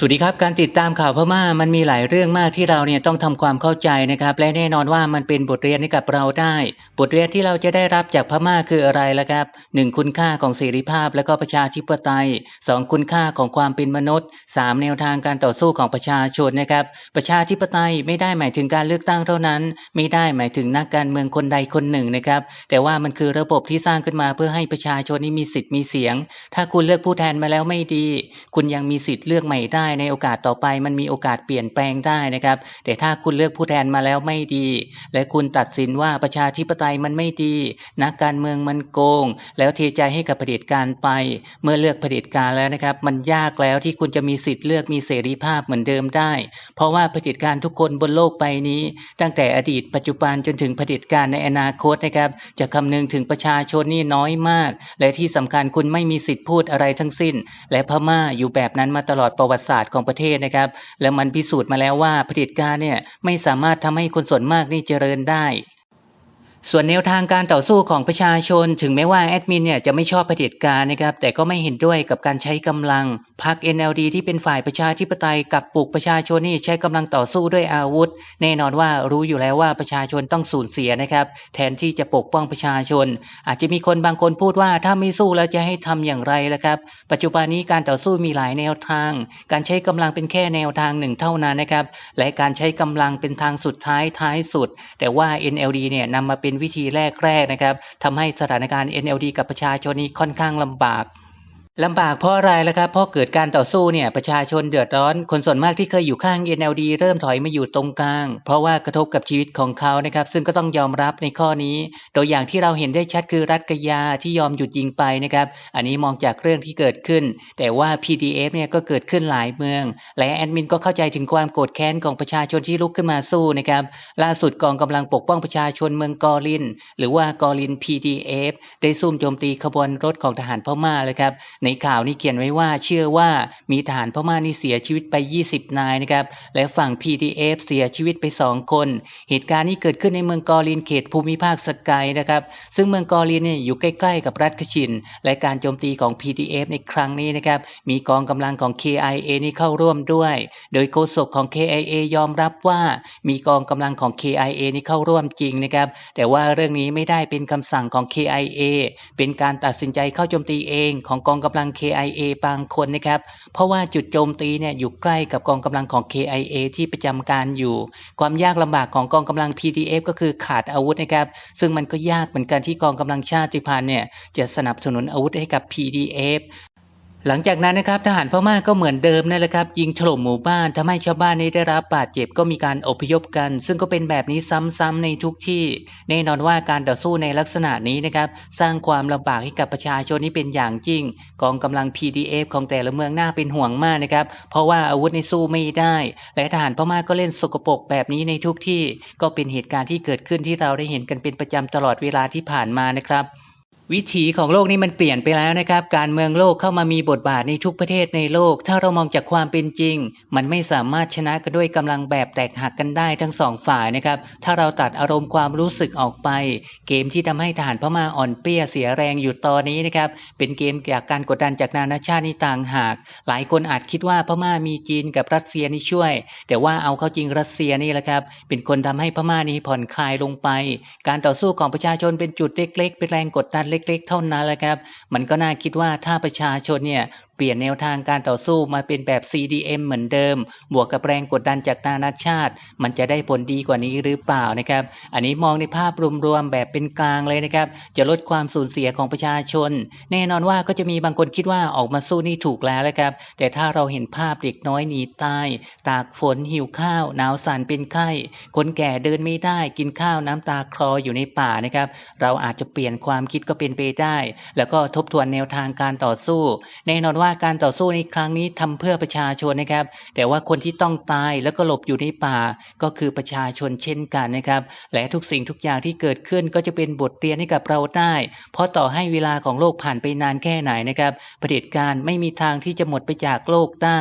สวัสดีครับ การติดตามข่าวพม่ามันมีหลายเรื่องมากที่เราเนี่ยต้องทำความเข้าใจนะครับ และแน่นอนว่ามันเป็นบทเรียนให้กับเราได้ บทเรียนที่เราจะได้รับจากพม่าคืออะไรล่ะครับหนึ่งคุณค่าของเสรีภาพและก็ประชาธิปไตยสองคุณค่าของความเป็นมนุษย์สามแนวทางการต่อสู้ของประชาชนนะครับ ประชาธิปไตยไม่ได้หมายถึงการเลือกตั้งเท่านั้น ไม่ได้หมายถึงนักการเมืองคนใดคนหนึ่งนะครับ แต่ว่ามันคือระบบที่สร้างขึ้นมาเพื่อให้ประชาชนนี่มีสิทธิ์มีเสียง ถ้าคุณเลือกผู้แทนมาแล้วไม่ดี คุณยังมีสิทธิ์เลือกใหม่ได้ในโอกาสต่อไป มันมีโอกาสเปลี่ยนแปลงได้นะครับ แต่ถ้าคุณเลือกผู้แทนมาแล้วไม่ดี และคุณตัดสินว่าประชาธิปไตยมันไม่ดี นักการเมืองมันโกง แล้วเทใจให้กับเผด็จการไป เมื่อเลือกเผด็จการแล้วนะครับ มันยากแล้วที่คุณจะมีสิทธิ์เลือกมีเสรีภาพเหมือนเดิมได้ เพราะว่าเผด็จการทุกคนบนโลกใบนี้ ตั้งแต่อดีตปัจจุบันจนถึงเผด็จการในอนาคตนะครับจะคำนึงถึงประชาชนนี่น้อยมาก และที่สำคัญคุณไม่มีสิทธิ์พูดอะไรทั้งสิ้น และพม่าอยู่แบบนั้นมาตลอดประวัติศาสตร์ของประเทศนะครับ แล้วมันพิสูจน์มาแล้วว่าเผด็จการเนี่ยไม่สามารถทำให้คนส่วนมากนี่เจริญได้ ส่วนแนวทางการต่อสู้ของประชาชน ถึงแม้ว่าแอดมินเนี่ยจะไม่ชอบเผด็จการนะครับ แต่ก็ไม่เห็นด้วยกับการใช้กำลังพรรค NLD ที่เป็นฝ่ายประชาธิปไตยกับปลุกประชาชนนี่ใช้กำลังต่อสู้ด้วยอาวุธ แน่นอนว่ารู้อยู่แล้วว่าประชาชนต้องสูญเสียนะครับ แทนที่จะปกป้องประชาชน อาจจะมีคนบางคนพูดว่าถ้าไม่สู้แล้วจะให้ทำอย่างไรล่ะครับ ปัจจุบันนี้การต่อสู้มีหลายแนวทาง การใช้กำลังเป็นแค่แนวทางหนึ่งเท่านั้นนะครับ และการใช้กำลังเป็นทางสุดท้ายท้ายสุด แต่ว่า NLD เนี่ยนำมาเป็นป็นวิธีแรกๆนะครับทำให้สถานการณ์ NLD กับประชาชนนี้ค่อนข้างลำบาก ลำบากเพราะอะไรล่ะครับเพราะเกิดการต่อสู้เนี่ยประชาชนเดือดร้อน คนส่วนมากที่เคยอยู่ข้าง NLD เริ่มถอยมาอยู่ตรงกลาง เพราะว่ากระทบกับชีวิตของเขานะครับ ซึ่งก็ต้องยอมรับในข้อนี้ ตัวอย่างที่เราเห็นได้ชัดคือรัฐกยาที่ยอมหยุดยิงไปนะครับ อันนี้มองจากเรื่องที่เกิดขึ้น แต่ว่า PDF เนี่ยก็เกิดขึ้นหลายเมือง และแอดมินก็เข้าใจถึงความโกรธแค้นของประชาชนที่ลุกขึ้นมาสู้นะครับล่าสุดกองกำลังปกป้องประชาชนเมืองกอลิน หรือว่ากอลิน PDF ได้ซุ่มโจมตีขบวนรถของทหารพม่าเลยครับในข่าวนี้เขียนไว้ว่าเชื่อว่ามีทหารพม่านี่เสียชีวิตไป 20 นายนะครับ และฝั่ง PDF เสียชีวิตไป 2 คน เหตุการณ์นี้เกิดขึ้นในเมืองกอลินเขตภูมิภาคสกายนะครับ ซึ่งเมืองกอลินเนี่ยอยู่ใกล้ๆกับรัฐคชิน และการโจมตีของ PDF ในครั้งนี้นะครับ มีกองกำลังของ KIA นี่เข้าร่วมด้วย โดยโฆษกของ KIA ยอมรับว่ามีกองกำลังของ KIA นี่เข้าร่วมจริงนะครับ แต่ว่าเรื่องนี้ไม่ได้เป็นคำสั่งของ KIA เป็นการตัดสินใจเข้าโจมตีเองของกองกำลัง KIA บางคนนะครับ เพราะว่าจุดโจมตีเนี่ยอยู่ใกล้กับกองกำลังของ KIA ที่ประจำการอยู่ ความยากลำบากของกองกำลัง PDF ก็คือขาดอาวุธนะครับ ซึ่งมันก็ยากเหมือนกันที่กองกำลังชาติพันธุ์เนี่ยจะสนับสนุนอาวุธให้กับ PDF หลังจากนั้นนะครับทหารพม่าก็เหมือนเดิมนั่นแหละครับ ยิงถล่มหมู่บ้านทำให้ชาวบ้านนี้ได้รับบาดเจ็บก็มีการอพยพกัน ซึ่งก็เป็นแบบนี้ซ้ำๆในทุกที่ แน่นอนว่าการต่อสู้ในลักษณะนี้นะครับสร้างความลำบากให้กับประชาชนนี่เป็นอย่างยิ่ง กองกำลัง PDF ของแต่ละเมืองน่าเป็นห่วงมากนะครับเพราะว่าอาวุธในสู้ไม่ได้ และทหารพม่าก็เล่นสกปรกแบบนี้ในทุกที่ ก็เป็นเหตุการณ์ที่เกิดขึ้นที่เราได้เห็นกันเป็นประจำตลอดเวลาที่ผ่านมานะครับ วิถีของโลกนี้มันเปลี่ยนไปแล้วนะครับ การเมืองโลกเข้ามามีบทบาทในทุกประเทศในโลก ถ้าเรามองจากความเป็นจริง มันไม่สามารถชนะกันด้วยกำลังแบบแตกหักกันได้ทั้งสองฝ่ายนะครับ ถ้าเราตัดอารมณ์ความรู้สึกออกไป เกมที่ทำให้ทหารพม่าอ่อนเปี้ยเสียแรงอยู่ตอนนี้นะครับ เป็นเกมจากการกดดันจากนานาชาตินี่ต่างหาก หลายคนอาจคิดว่าพม่ามีจีนกับรัสเซียนี่ช่วย แต่ว่าเอาเข้าจริงรัสเซียนี่แหละครับ เป็นคนทำให้พม่านี่ผ่อนคลายลงไป การต่อสู้ของประชาชนเป็นจุดเล็กๆเป็นแรงกดดันเล็ก ๆ เท่านั้นแหละครับ มันก็น่าคิดว่าถ้าประชาชนเนี่ย เปลี่ยนแนวทางการต่อสู้มาเป็นแบบ CDM เหมือนเดิม บวกกับแรงกดดันจากนานาชาติ มันจะได้ผลดีกว่านี้หรือเปล่านะครับ อันนี้มองในภาพรวมๆแบบเป็นกลางเลยนะครับ จะลดความสูญเสียของประชาชน แน่นอนว่าก็จะมีบางคนคิดว่าออกมาสู้นี่ถูกแล้วนะครับ แต่ถ้าเราเห็นภาพเด็กน้อยหนีตาย ตากฝนหิวข้าว หนาวสั่นเป็นไข้ คนแก่เดินไม่ได้ กินข้าวน้ำตาคลออยู่ในป่านะครับ เราอาจจะเปลี่ยนความคิดก็เป็นไปได้ แล้วก็ทบทวนแนวทางการต่อสู้ แน่นอนว่าการต่อสู้ในครั้งนี้ทำเพื่อประชาชนนะครับ แต่ว่าคนที่ต้องตายแล้วก็หลบอยู่ในป่าก็คือประชาชนเช่นกันนะครับ และทุกสิ่งทุกอย่างที่เกิดขึ้นก็จะเป็นบทเรียนให้กับเราได้ เพราะต่อให้เวลาของโลกผ่านไปนานแค่ไหนนะครับเผด็จการไม่มีทางที่จะหมดไปจากโลกได้